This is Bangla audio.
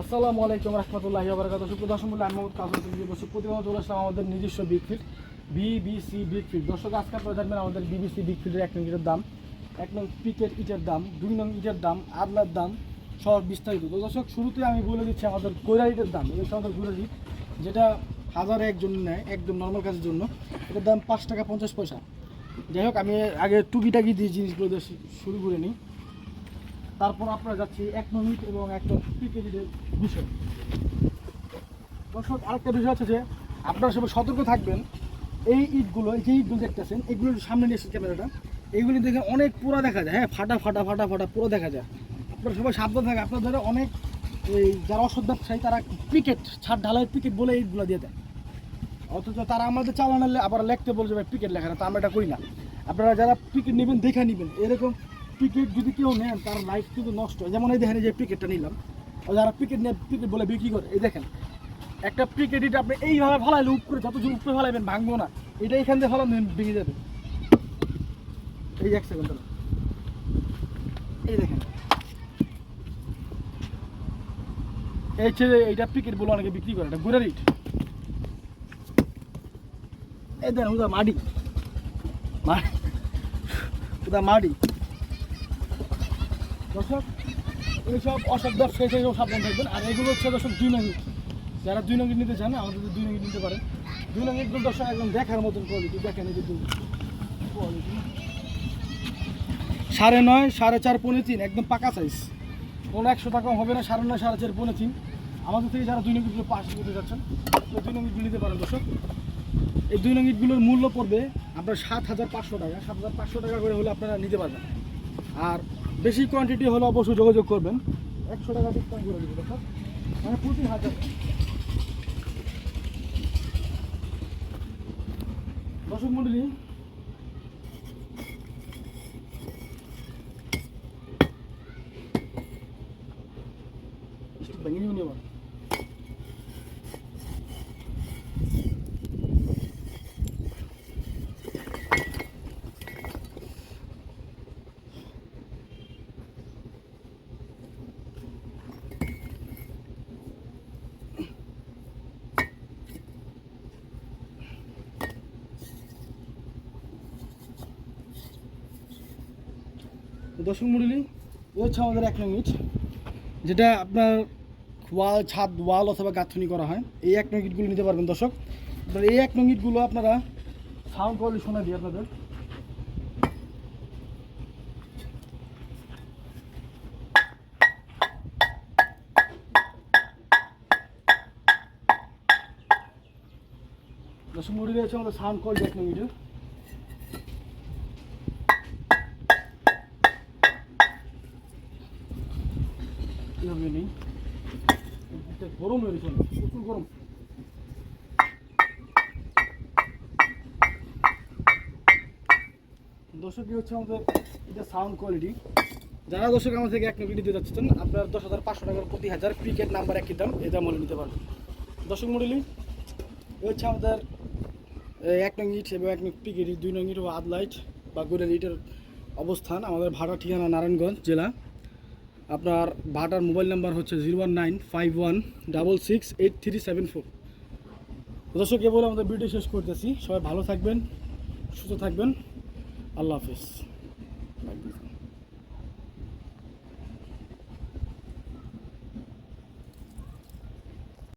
আসসালামু আলাইকুম রহমতুল্লাহি ওবরাকাত সুপ্রিয় দর্শক মূল্য আমি মোহাম্মদ কাজল তুমি বসে প্রতিদিন চলে আসলাম আমাদের নিজস্ব big field BBC big field দর্শক, আজকে আপনারা জানবেন আমাদের বিবিসি বিগ ফিল্ডের এক নং ইটের দাম, এক নং পিকের ইটের দাম, দুই নং ইটের দাম, আদলার দাম সব বিস্তারিত। তো দর্শক, শুরুতে আমি বলে দিচ্ছি আমাদের কৈরা ইটের দাম। এটা আমাদের কৈরা ইট, যেটা হাজারে একজন নেয়, একদম নর্মাল কাজের জন্য। এটার দাম পাঁচ টাকা পঞ্চাশ পয়সা। যাই হোক, আমি আগে টুকিটাকি দিয়ে জিনিসগুলো শুরু করে নিই। তারপর আপনারা যাচ্ছি এক মিনিট এবং একটা পিকেজিদের বিষয়। দর্শক, আরেকটা বিষয় আছে যে আপনারা সবাই সতর্ক থাকবেন। এই ইটগুলো এই যে ইটগুলো দেখতেছেন, এগুলো সামনে নিয়ে এসে ক্যামেরাটা। এইগুলি দেখে অনেক পুরো দেখা যায়। হ্যাঁ ফাটা ফাটা ফাটা ফাটা পুরো দেখা যায়। আপনারা সবাই সাবধান থাকে আপনাদের অনেক, এই যারা অসৎ ব্যবসায়ী, তারা পিকেট, ছাদ ঢালাই পিকেট বলে ইটগুলো দিয়ে দেয়। অথচ তারা আমাদের চালানো আবার লিখতে বলছে, ভাই, পিকেট লেখা না। তা আমরা এটা করি না। আপনারা যারা পিকেট নেবেন, দেখে নেবেন। এরকম পিকেট যদি কেউ নেন, তার লাইফ কিন্তু নষ্ট হয়। যেমন এই দেখেন যে পিকেটটা নিলাম। যারা পিকেট নিয়ে, পিকেট বলে বিক্রি করে। এই দেখেন, একটা পিকেট এটা আপনি এইভাবে ফেলাইলে উপরে, যত জোর উপরে ফেলাইবেন, ভাঙবো না। এটা এখান থেকে ফেলান ভেঙে যাবে। এই যে এক সেকেন্ড। এই দেখেন। এই ছেলে এইটা পিকেট বলে অনেকে বিক্রি করে, এটা গুড়ার ইট। এই দেন উদা মাটি। মা- উদা মাটি। দর্শক, এইসব অসৎ ব্যবসায়ী থেকে সাবধান থাকবেন। আর এগুলো হচ্ছে দর্শক দুই নং যারা দুই নং নিতে চান আমাদের দুই নং নিতে পারেন। দুই নং ইটগুলো দর্শক একদম দেখার মতন কোয়ালিটি দেখেন এই যে সাড়ে নয়, সাড়ে চার, পৌনে তিন, একদম পাকা সাইজ কোনো একশো টাকা হবে না, সাড়ে নয়, সাড়ে চার, পৌনে তিন। আমাদের থেকে যারা দুই নং ইটগুলো পাশ করতে যাচ্ছেন, তো দুই নং ইটগুলো নিতে পারেন দর্শক। এই দুই নং ইটগুলোর মূল্য পড়বে আপনার সাত হাজার পাঁচশো টাকা। সাত হাজার পাঁচশো টাকা করে হলে আপনারা নিতে পারবেন। আর বেশি কোয়ান্টিটি হলে অবশ্যই যোগাযোগ করবেন। একশো টাকা ডিসকাউন্ট করে দেবো স্যার মানে প্রতি হাজার। দর্শক মন্ডলী ভেঙে নিয়ে নি আবার। তো দর্শক মন্ডলী, এ হচ্ছে আমাদের এক নং ইট যেটা আপনার ওয়াল, ছাদ, ওয়াল অথবা গাঁথনি করা হয়। এই এক নং ইটগুলো নিতে পারবেন দর্শক। আপনার এই এক নং ইটগুলো আপনারা সাউন্ড কোয়ালিটি শোনা দিই আপনাদের। দর্শক মন্ডলী হচ্ছে আমাদের সাউন্ড কোয়ালিটি এক নং ইটের এভাবে নেই গরম হয়ে গেছে প্রচুর গরম দর্শক হচ্ছে আমাদের এটা সাউন্ড কোয়ালিটি যারা দর্শক আমার থেকে এক নকি দিতে যাচ্ছেন আপনার দশ হাজার পাঁচশো টাকার প্রতি হাজার ক্রিকেট নাম্বার একই দাম। এটা হলে নিতে পারবেন দর্শক মডেলি হচ্ছে আমাদের এক নং ইট এবং এক নং পিকেট দুই নং ইট ও আদ লাইট, বা গুড়ের ইটের অবস্থান, আমাদের ভাড়া ঠিকানা নারায়ণগঞ্জ জেলা। আপনার ভাটার মোবাইল নাম্বার হচ্ছে zero one nine five one double six eight three seven four. দর্শক, এ বলে আমাদের ভিডিও শেষ করতেছি। সবাই ভালো থাকবেন, সুস্থ থাকবেন। আল্লাহ হাফিজ।